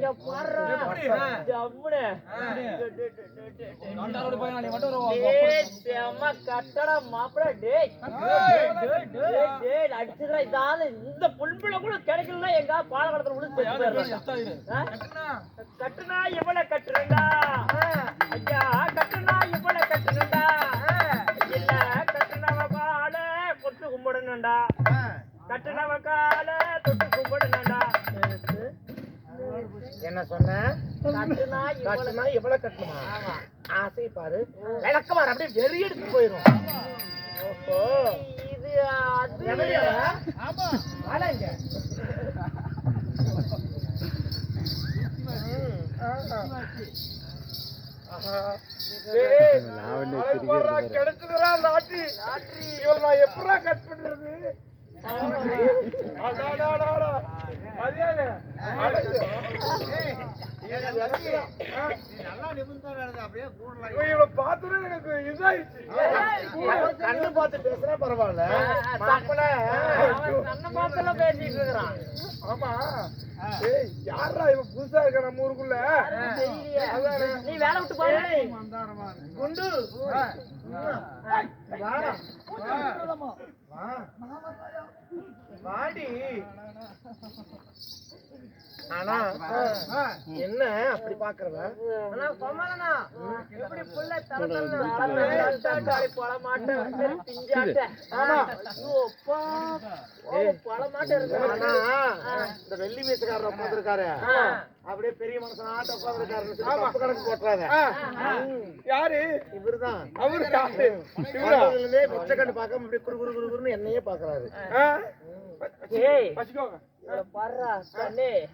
இங்க பாருடா. எப்படி? ஜம்முனு. கண்டாரோட பையனா, நீ மட்டும் ஒரு டேய், செம்ம கட்டடா மாப்பிள, டேய். அடிச்சுதுடா, இதால இந்த புல்புல கூட கிடைக்கலன்னா எங்க பாலகடத்துல விழுந்து? கட்டுனா? இவள கட்டுறா ஐயா கட்டுனா இவள கட்டுறா இல்ல கட்டுனவ கால கொட்டு கும்பிடணும்டா. கட்டுனவ கால தொட்டு கும்பிடணும்டா. என்ன சொன்ன கட்டுனா கட்டணுமா ஆமா ஆசை பாரு விளக்கமாறு அப்படியே வெறி எடுத்து போயிரும் ஓஹோ இது? வாடா இங்க. ம், ஆஹா. ஆஹா. டேய், நாளைக்கு பாருடா, கிடைச்சதுடா லாட்டரி. இவளை நான் எப்படிடா cut பண்றது? மதியானே. அடக்கு. ஆ. இவளை பார்த்தோன்னே எனக்கு இதாயிடுச்சு. கண்ணு பார்த்து பேசுறா பரவாயில்ல மாப்பிள அவன் தன்னை பேசிட்டு இருக்கிறான் ஆமா ஏய் யாரா இவ புதுசா இருக்க நம்ம ஊருக்குள்ள நீ வேலை விட்டு பாரு குண்டு வாடா. ஆனா என்ன அப்படி பாக்குறவ? ஆனா கோமலனா எப்படி புள்ள பழ பிஞ்சாட்ட. பழ இருக்கு. ஆனா இந்த வெள்ளி மீசக்காரர் உட்காந்துருக்காரு அப்படியே பெரிய மனுஷன் ஆட்ட உட்காந்துருக்காரு தப்பு கணக்கு போட்டுறாங்க யாரு? இவருதான். அவரு வந்ததுலேருந்தே வெச்ச கண்ணு பார்க்காம அப்படியே குறு குறு குறு குறுன்னு என்னையே பாக்குறாரு ஏய். கண்ணே.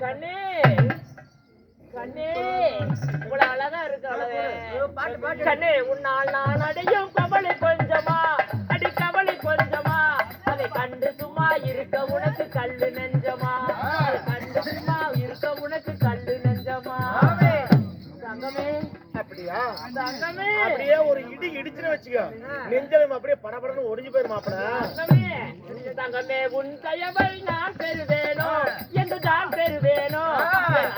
கண்ணே. கண்ணே. இவ்வளவு அழகா இருக்கு அழகே கண்ணே உன்னால் நான் அடையும் கவலை கொஞ்சமா. அடி கவலை கொஞ்சமா. அதை கண்டு சும்மா இருக்க உனக்கு கல்லு நெஞ்சமா. அப்படியே ஒரு இடி இடிச்சுன்னு வச்சுக்கோ. நெஞ்சலம் அப்படியே படபடன்னு ஒடிஞ்சு போயிரும் மாப்பிள. தங்கமே தங்கமே உன் தயவை நான் பெறுவேனோ? என்று தான் பெறுவேனோ?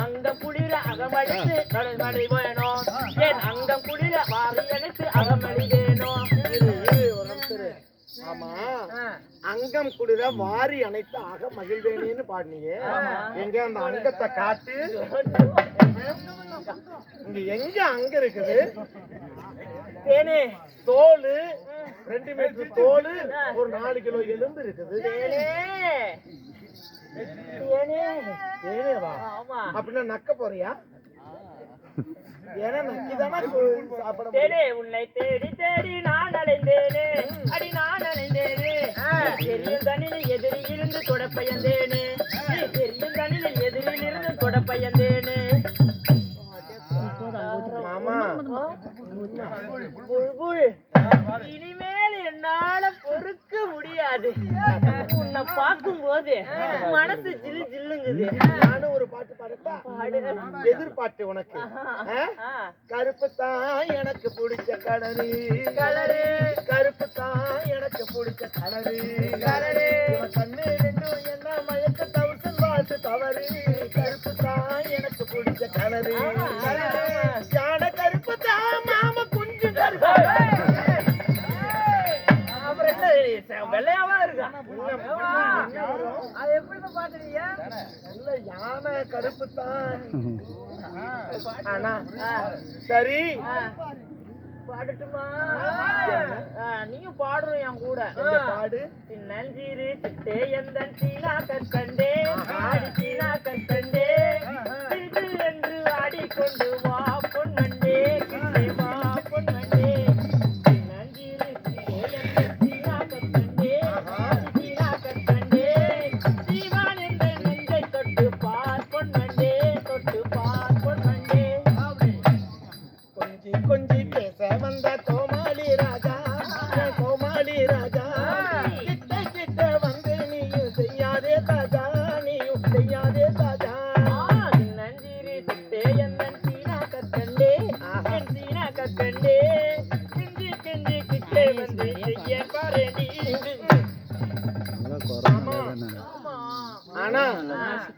அங்கம் குளிர அகமடித்து கடல்மழை வேணும் என் அங்கம் குளிர வாரி இரு. ஆமா. அங்கம் குளிர வாரி அணைத்து ஆக மகிழ்வேனேன்னு பாடினீங்க எங்க அந்த அங்கத்தை காட்டு இங்க எங்க அங்க இருக்குது? தேனே தோலு ரெண்டு மீட்டர் தோலு ஒரு நாலு கிலோ எலும்பு இருக்குது. அப்படின்னா நக்க போறியா? உன்னை தேடி தேடி நான் அலைந்தேனே. அடி நான் தனியில் எதிரில் இருந்து இனிமேல் என்னால பொறுக்க முடியாது. உன்னை பார்க்கும்போது மனசு ஜில்லு ஜில்லுங்குது. நானும் ஒரு பாட்டு பாடட்டா பாடு. எதிர்பாட்டு உனக்கு. கருப்பு தான் எனக்கு பிடிச்ச கலரு. கலரு. கருப்பு தான் எனக்கு பிடிச்ச கலரு. கலரு. கண்ணு ரெண்டும் என்ன மயக்க தவிர்த்து பார்த்து தவறு. கருப்பு தான் எனக்கு பிடிச்ச கலரு. கலரு. எப்படி பாத்துறீங்க யானை கருப்பு தான். ஆனா சரி. பாடட்டுமா? ஆ, நீயும் பாடுறோம் என் கூட. பாடு நஞ்சீரு சிட்டே எந்த சீனா கற்கண்டே ஆடி சீனா கற்கண்டே திரு என்று ஆடிக்கொண்டு வா.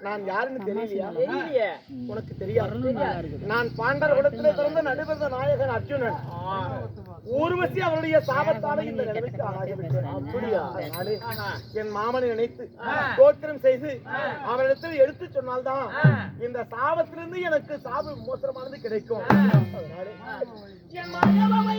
நான் யாருன்னு தெரியலையா? தெரியலையே. உனக்கு தெரியாது. நான் பாண்டர் குலத்திலே பிறந்த நடுவந்த நாயகன் அர்ஜுனன். ஊர்வசி அவருடைய சாபத்தால இந்த நிலைமைக்கு ஆகிவிட்டேன் அப்படியா? என் மாமனை நினைத்து கோத்திரம் செய்து அவரிடத்தில் எடுத்து சொன்னால்தான் இந்த சாபத்திலிருந்து எனக்கு சாப மோசமானது கிடைக்கும். என் மகவை